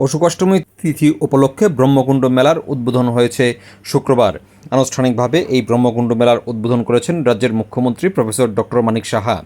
অশোক অষ্টমী তিথি উপলক্ষে ব্রহ্মকুণ্ড মেলার উদ্বোধন হয়েছে শুক্রবার। আনুষ্ঠানিকভাবে এই ব্রহ্মকুণ্ড মেলার উদ্বোধন করেছেন রাজ্যের মুখ্যমন্ত্রী প্রফেসর ডক্টর মানিক সাহা।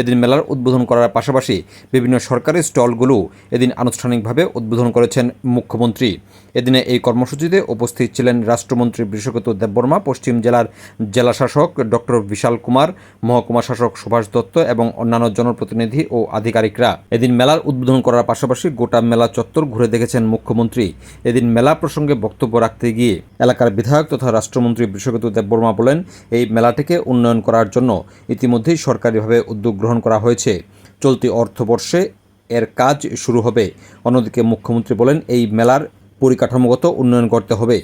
এদিন মেলার উদ্বোধন করার পাশাপাশি বিভিন্ন সরকারি স্টলগুলো এদিন আনুষ্ঠানিকভাবে উদ্বোধন করেছেন মুখ্যমন্ত্রী। এদিনে এই কর্মসূচিতে উপস্থিত ছিলেন রাষ্ট্রমন্ত্রী বৃষকত দেববর্মা পশ্চিম জেলার জেলাশাসক ডক্টর বিশাল কুমার, মহকুমা শাসক সুভাষ দত্ত এবং অন্যান্য জনপ্রতিনিধি ও আধিকারিকরা। এদিন মেলার উদ্বোধন করার পাশাপাশি গোটা মেলা চত্বর ঘুরে দেখেছেন মুখ্যমন্ত্রী। এদিন মেলা প্রসঙ্গে বক্তব্য রাখতে গিয়ে এলাকার বিধায়ক তথা রাষ্ট্রমন্ত্রী বৃষকত দেববর্মা বলেন, এই মেলাটিকে উন্নয়ন করার জন্য ইতিমধ্যেই সরকারিভাবে উদ্যোগ গ্রহণ করা হয়েছে। চলতি অর্থবর্ষে এর কাজ শুরু হবে। অন্যদিকে মুখ্যমন্ত্রী বলেন, এই মেলার পরিকাঠামোগত উন্নয়ন করতে হবে।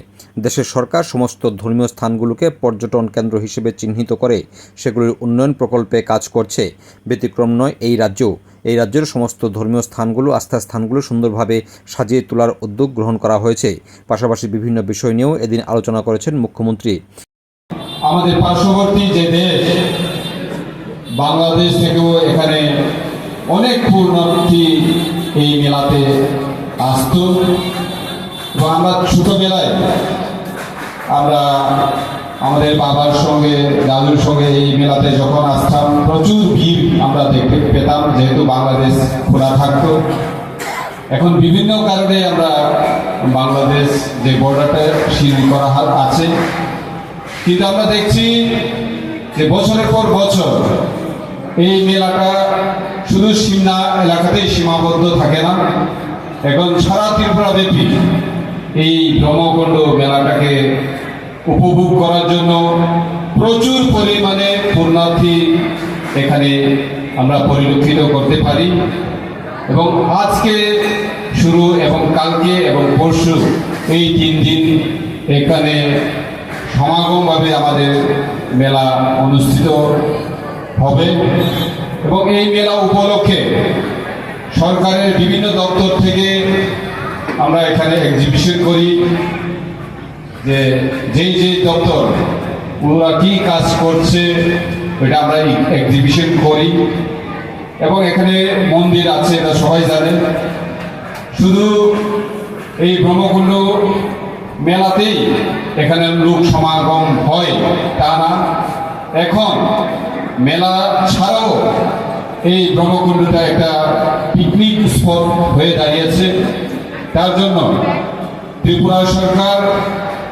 দেশের সরকার সমস্ত ধর্মীয় স্থানগুলোকে পর্যটন কেন্দ্র হিসেবে চিহ্নিত করে সেগুলির উন্নয়ন প্রকল্পে কাজ করছে। ব্যতিক্রম নয়, এই রাজ্য এই রাজ্যের সমস্ত ধর্মীয় স্থানগুলো, আস্থা স্থানগুলো সুন্দরভাবে সাজিয়ে তোলার উদ্যোগ গ্রহণ করা হয়েছে। পাশাপাশি বিভিন্ন বিষয় নিয়েও এদিন আলোচনা করেছেন মুখ্যমন্ত্রী। আমাদের পার্শ্ববর্তী যে দেশ, বাংলাদেশ থেকেও এখানে অনেক পূর্ণার্থী এই মেলাতে আসত। আমরা ছোটোবেলায় আমরা আমাদের বাবার সঙ্গে, দাদুর সঙ্গে এই মেলাতে যখন আসতাম, প্রচুর ভিড় আমরা দেখতে পেতাম, যেহেতু বাংলাদেশ খোলা থাকতো। এখন বিভিন্ন কারণে আমরা বাংলাদেশ যে বর্ডারটা সিল করা আছে। কিন্তু আমরা দেখছি যে বছরের পর বছর এই মেলাটা শুধু সিমনা এলাকাতেই সীমাবদ্ধ থাকে না। এখন সারা ত্রিপুরা ব্যাপী এই ব্রহ্মকুণ্ড মেলাটাকে উপভোগ করার জন্য প্রচুর পরিমাণে পূর্ণার্থী এখানে আমরা পরিলক্ষিত করতে পারি। এবং আজকে শুরু এবং কালকে এবং পরশু এই তিন দিন এখানে সমাগমভাবে আমাদের মেলা অনুষ্ঠিত হবে। এবং এই মেলা উপলক্ষে সরকারের বিভিন্ন দপ্তর থেকে আমরা এখানে এক্সিবিশন করি। যে যেই যেই দপ্তর ওরা কী কাজ করছে, ওইটা আমরা এক্সিবিশন করি। এবং এখানে মন্দির আছে, এটা সবাই জানেন শুধু এই ব্রহ্মকুণ্ড মেলাতেই এখানে লোক সমাগম হয়, তা না। এখন মেলা ছাড়াও এই ব্রহ্মকুণ্ডটা একটা পিকনিক স্পট হয়ে দাঁড়িয়েছে। তার জন্য ত্রিপুরা সরকার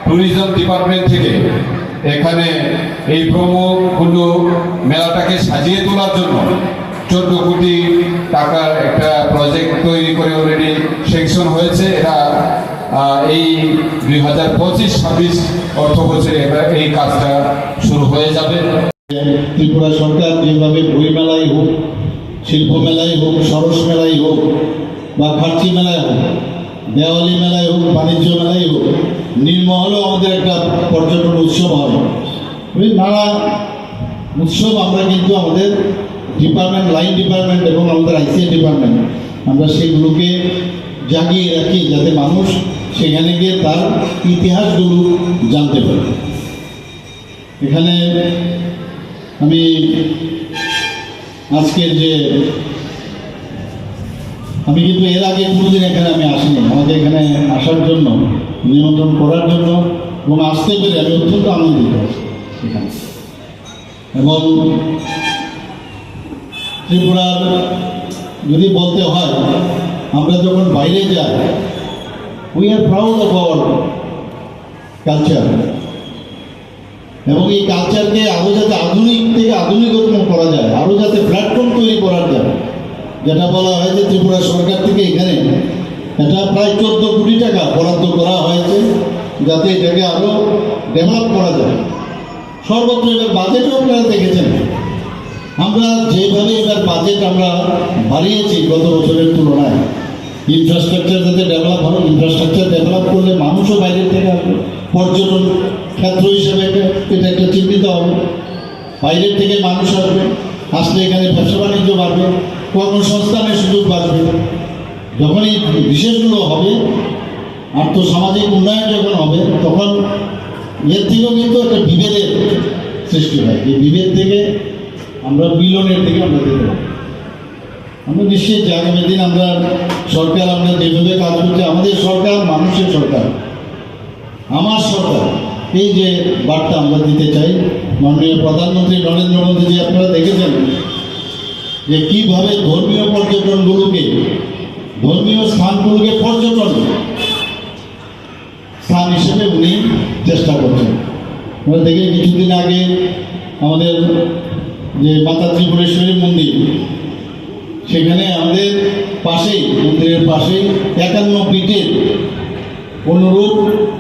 ট্যুরিজম ডিপার্টমেন্ট থেকে এখানে এই ব্রহ্মকুণ্ড মেলাটাকে সাজিয়ে তোলার জন্য চোদ্দ কোটি টাকার একটা প্রজেক্ট তৈরি করে অলরেডি সেকশন হয়েছে। এটা এই দুই হাজার পঁচিশ, ছাব্বিশ অর্থ বছরে এই কাজটা শুরু হয়ে যাবে। ত্রিপুরা সরকার যেভাবে বই মেলাই হোক, শিল্প মেলাই হোক, সরস মেলাই হোক, বা খার্চি মেলায় হোক, দেওয়ালি মেলায় হোক, বাণিজ্য মেলায় হোক নির্মহলেও আমাদের একটা পর্যটন উৎসব হয়। নানা উৎসব আমরা কিন্তু আমাদের ডিপার্টমেন্ট লাইন ডিপার্টমেন্ট এবং আমাদের আইসিআই ডিপার্টমেন্ট আমরা সেগুলোকে জাগিয়ে রাখি যাতে মানুষ সেখানে গিয়ে তার ইতিহাসগুলো জানতে পারে। এখানে আমি আজকের যে আমি কিন্তু এর আগে কোনোদিন এখানে আমি আসিনি। আমাদের এখানে আসার জন্য নিমন্ত্রণ করার জন্য এবং আসতে পেরে আমি অত্যন্ত আনন্দিত। এবং ত্রিপুরার যদি বলতে হয় আমরা যখন বাইরে যাই we are proud of our culture এবং এই কালচারকে আরও যাতে আধুনিক থেকে আধুনিকতম করা যায় আরও যাতে প্ল্যাটফর্ম তৈরি করা যায় যেটা বলা হয় যে ত্রিপুরা সরকার থেকে এখানে। এটা প্রায় চোদ্দ কোটি টাকা বরাদ্দ করা হয়েছে যাতে এটাকে আরও ডেভেলপ করা যায়। সর্বত্র এবার বাজেটও আপনারা দেখেছেন। আমরা যেভাবে এবার বাজেট আমরা বাড়িয়েছি গত বছরের তুলনায় ইনফ্রাস্ট্রাকচার যাতে ডেভেলপ হয় ইনফ্রাস্ট্রাকচার ডেভেলপ করলে মানুষও বাইরের থেকে আসবে। পর্যটন ক্ষেত্র হিসেবে এটা- এটা একটা চিহ্নিত হবে বাইরের থেকে মানুষ আসবে, আসলে এখানে ব্যবসা বাণিজ্য বাড়বে, কর্মসংস্থানের সুযোগ বাড়বে। যখন এই বিশেষগুলো হবে, আর্থসামাজিক উন্নয়ন যখন হবে, তখন এর থেকেও কিন্তু একটা বিভেদের সৃষ্টি হয়। এই বিভেদ থেকে আমরা মিলনের দিকে আমরা যেতে পারি। আমরা নিশ্চিত যে আগামী দিন আমরা সরকার, আমরা যেভাবে কাজ করছি, আমাদের সরকার মানুষের সরকার, আমার সরকার। এই যে বার্তা আমরা দিতে চাই, মাননীয় প্রধানমন্ত্রী নরেন্দ্র মোদীজি, আপনারা দেখেছেন যে কীভাবে ধর্মীয় পর্যটনগুলোকে ধর্মীয় স্থানগুলোকে পর্যটন স্থান হিসেবে উনি চেষ্টা করছেন আমরা দেখি কিছুদিন আগে আমাদের যে মাতা ত্রিপুরেশ্বরী মন্দির, সেখানে আমাদের পাশেই, মন্দিরের পাশেই একান্ন পিঠের অনুরূপ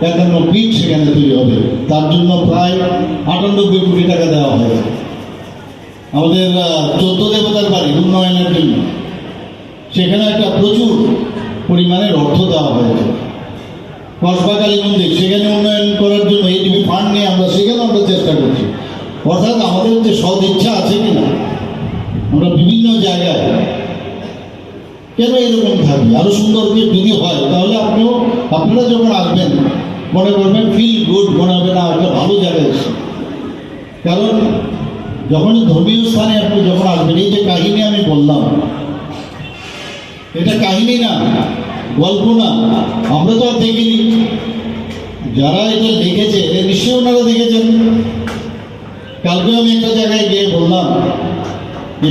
একান্ন পিঠ সেখানে তৈরি হবে। তার জন্য প্রায় আটানব্বই কোটি টাকা দেওয়া হবে আমাদের চোদ্দ দেবতার বাড়ি উন্নয়নের জন্য। সেখানে একটা প্রচুর পরিমাণের অর্থ দেওয়া হয়েছে। কসবাকালী মন্দির, সেখানে উন্নয়ন করার জন্য এইটিভি ফান্ড নিয়ে আমরা সেখানে আমরা চেষ্টা করছি। অর্থাৎ আমাদের যে সদ ইচ্ছা আছে কিনা আমরা বিভিন্ন জায়গায় কেন এরকম থাকবে আরও সুন্দর যদি হয়, তাহলে আপনিও, আপনারা যখন আসবেন, মনে করবেন ফিল গুড মনে হবে, না, একটা ভালো জায়গায় এসে কারণ যখন ধর্মীয় স্থানে আপনি যখন আসবেন, এই যে কাহিনী আমি বললাম এটা কাহিনী না, গল্প না, আমরা তো আর দেখিনি। যারা এটা দেখেছে এটা নিশ্চয়ই ওনারা দেখেছেন। কালকে আমি একটা জায়গায় গিয়ে বললাম যে